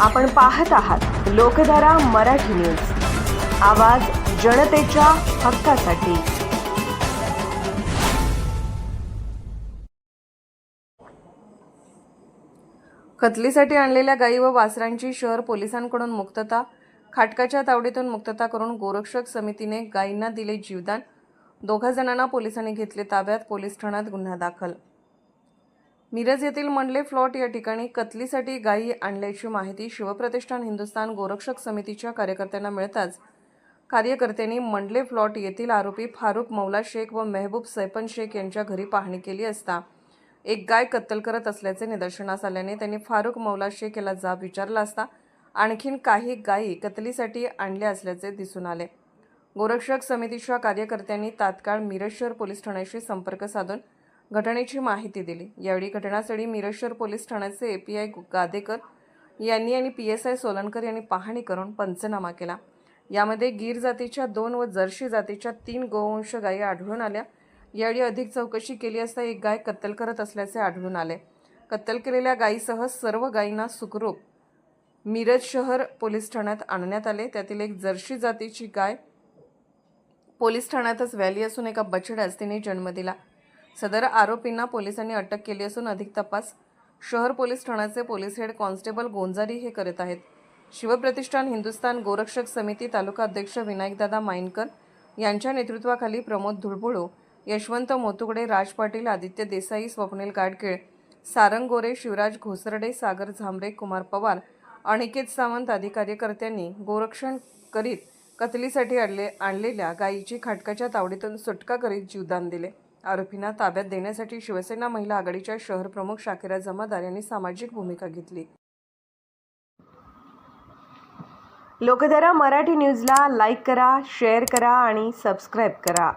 आपण पाहत आहात लोकधारा मराठी न्यूज. आवाज जनतेच्या हक्कासाठी. खतलीसाठी आणलेल्या गायी व वासरांची शहर पोलिसांकडून मुक्तता खाटकाच्या तावडीतून मुक्तता करून गोरक्षक समितीने गायींना दिले जीवदान. दोघा जणांना पोलिसांनी घेतले ताब्यात पोलीस ठाण्यात गुन्हा दाखल. मिरज येथील मंडले फ्लॉट या ठिकाणी कतलीसाठी गायी आणल्याची माहिती शिवप्रतिष्ठान हिंदुस्थान गोरक्षक समितीच्या कार्यकर्त्यांना मिळताच कार्यकर्त्यांनी मंडले फ्लॉट येथील आरोपी फारुख मौला शेख व मेहबूब सैपन शेख यांच्या घरी पाहणी केली असता एक गाय कत्तल करत असल्याचे निदर्शनास आल्याने त्यांनी फारुख मौला शेख याला जाब विचारला असता आणखीन काही गायी कतलीसाठी आणल्या असल्याचे दिसून आले. गोरक्षक समितीच्या कार्यकर्त्यांनी तात्काळ मिरज शहर पोलीस ठाण्याशी संपर्क साधून घटनेची माहिती दिली. यावेळी घटनास्थळी मिरज पोलीस ठाण्याचे ए पी आय गादेकर यांनी आणि पी एस आय सोलनकर यांनी पाहणी करून पंचनामा केला. यामध्ये गीर जातीच्या दोन व जर्शी जातीच्या तीन गोवंश गायी आढळून आल्या. यावेळी अधिक चौकशी केली असता एक गाय कत्तल करत असल्याचे आढळून आले. कत्तल केलेल्या गायीसह सर्व गायींना सुखरूप मिरज शहर पोलीस ठाण्यात आणण्यात आले. त्यातील एक जर्शी जातीची गाय पोलीस ठाण्यातच व्हॅली असून एका बछड्यास तिने जन्म दिला. सदर आरोपींना पोलिसांनी अटक केली असून अधिक तपास शहर पोलीस ठाण्याचे पोलीस हेड कॉन्स्टेबल गोंजारी हे करत आहेत. शिवप्रतिष्ठान हिंदुस्थान गोरक्षक समिती तालुका अध्यक्ष विनायकदादा माइनकर यांच्या नेतृत्वाखाली प्रमोद धुळबुळू यशवंत मोतुगडे राज पाटील आदित्य देसाई स्वप्नील गाडगीळ सारंग गोरे शिवराज घोसरडे सागर झांबरे कुमार पवार अनिकेत सावंत आदी कार्यकर्त्यांनी गोरक्षण करीत कतलीसाठी आणले आणलेल्या गायीची खाटकाच्या तावडीतून सुटका करीत जीवदान दिले. आरोपींना ताब्यात देण्यासाठी शिवसेना महिला आघाडीच्या शहर प्रमुख शाकिरा जमादार यांनी सामाजिक भूमिका घेतली. लोकधारा मराठी न्यूजला लाईक करा शेअर करा आणि सबस्क्राईब करा.